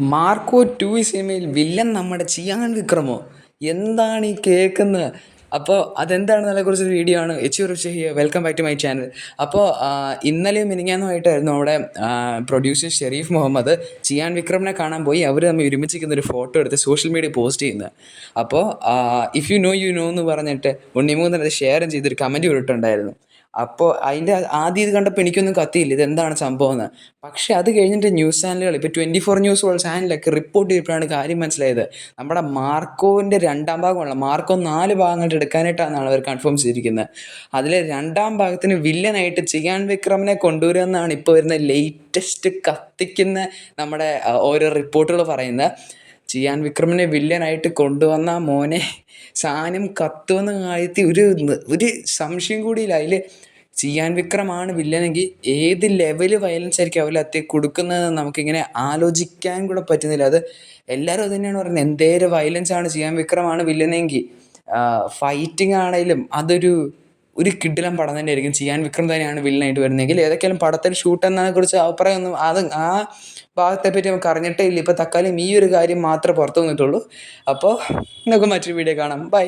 Marco to സിനിമയിൽ villain നമ്മുടെ ചിയാൻ വിക്രമോ? എന്താണ് ഈ കേൾക്കുന്നത്? അപ്പോൾ അതെന്താണെന്നതിനെ കുറിച്ചൊരു വീഡിയോ ആണ്. H Rich here welcome back to my channel അപ്പോൾ ഇന്നലെയും മിനിങ്ങാന്നുമായിട്ടായിരുന്നു അവിടെ പ്രൊഡ്യൂസർ ഷെരീഫ് മുഹമ്മദ് ചിയാൻ വിക്രമിനെ കാണാൻ പോയി. അവർ തമ്മിൽ ഒരുമിച്ചിരിക്കുന്ന ഒരു ഫോട്ടോ എടുത്ത് സോഷ്യൽ മീഡിയ പോസ്റ്റ് ചെയ്യുന്നത്. അപ്പോൾ if you know you know എന്ന് പറഞ്ഞിട്ട് ഉണ്ണിമൂന്നത് ഷെയറും ചെയ്തൊരു കമന്റ് ഇട്ടിട്ടുണ്ടായിരുന്നു അപ്പോൾ അതിന്റെ ആദ്യം ഇത് കണ്ടപ്പോൾ എനിക്കൊന്നും കത്തിയില്ല. ഇതെന്താണ് സംഭവം എന്ന് പക്ഷേ അത് കഴിഞ്ഞിട്ട് ന്യൂസ് ചാനലുകൾ ഇപ്പോൾ ട്വന്റി ഫോർ ന്യൂസ് പോലെ ചാനലൊക്കെ റിപ്പോർട്ട് ചെയ്തപ്പോഴാണ് കാര്യം മനസ്സിലായത്. നമ്മുടെ മാർക്കോവിന്റെ രണ്ടാം ഭാഗമുള്ള മാർക്കോ നാല് ഭാഗങ്ങളായിട്ട് എടുക്കാനായിട്ടാണ് അവർ കൺഫേം ചെയ്തിരിക്കുന്നത്. അതിലെ രണ്ടാം ഭാഗത്തിന് വില്ലനായിട്ട് ചിയാൻ വിക്രമിനെ കൊണ്ടുവരുമെന്നാണ് ഇപ്പോൾ വരുന്ന ലേറ്റസ്റ്റ് കത്തിക്കുന്ന നമ്മുടെ ഓരോ റിപ്പോർട്ടുകൾ പറയുന്നത്. ചിയാൻ വിക്രമിനെ വില്ലനായിട്ട് കൊണ്ടുവന്ന മോനെ സാനം കത്തുമെന്ന കാര്യത്തിൽ ഒരു ഒരു സംശയം കൂടിയില്ല. അതിൽ ചിയാൻ വിക്രമാണ് വില്ലനെങ്കിൽ ഏത് ലെവൽ വയലൻസ് ആയിരിക്കും അവരിൽ അത്തി കൊടുക്കുന്നത് നമുക്കിങ്ങനെ ആലോചിക്കാൻ കൂടെ പറ്റുന്നില്ല. അത് എല്ലാവരും അത് തന്നെയാണ് പറയുന്നത്. എന്തേരം വയലൻസ് ആണ് ചിയാൻ വിക്രമാണ് വില്ലനെങ്കിൽ ഫൈറ്റിംഗ് ആണെങ്കിലും അതൊരു ഒരു കിടിലം പടം തന്നെയായിരിക്കും. ചെയ്യാൻ വിക്രം തന്നെയാണ് വില്ലനായിട്ട് വരുന്നതെങ്കിൽ ഏതൊക്കെയാലും പടത്തിൽ ഷൂട്ട് എന്നതിനെ കുറിച്ച് അഭിപ്രായമൊന്നും അത് ആ ഭാഗത്തെ പറ്റി നമുക്ക് അറിഞ്ഞിട്ടേ ഇല്ല. ഇപ്പോൾ തക്കാലം ഈ ഒരു കാര്യം മാത്രമേ പുറത്തു വന്നിട്ടുള്ളൂ. അപ്പോൾ നമുക്ക് മറ്റൊരു വീഡിയോ കാണാം. ബൈ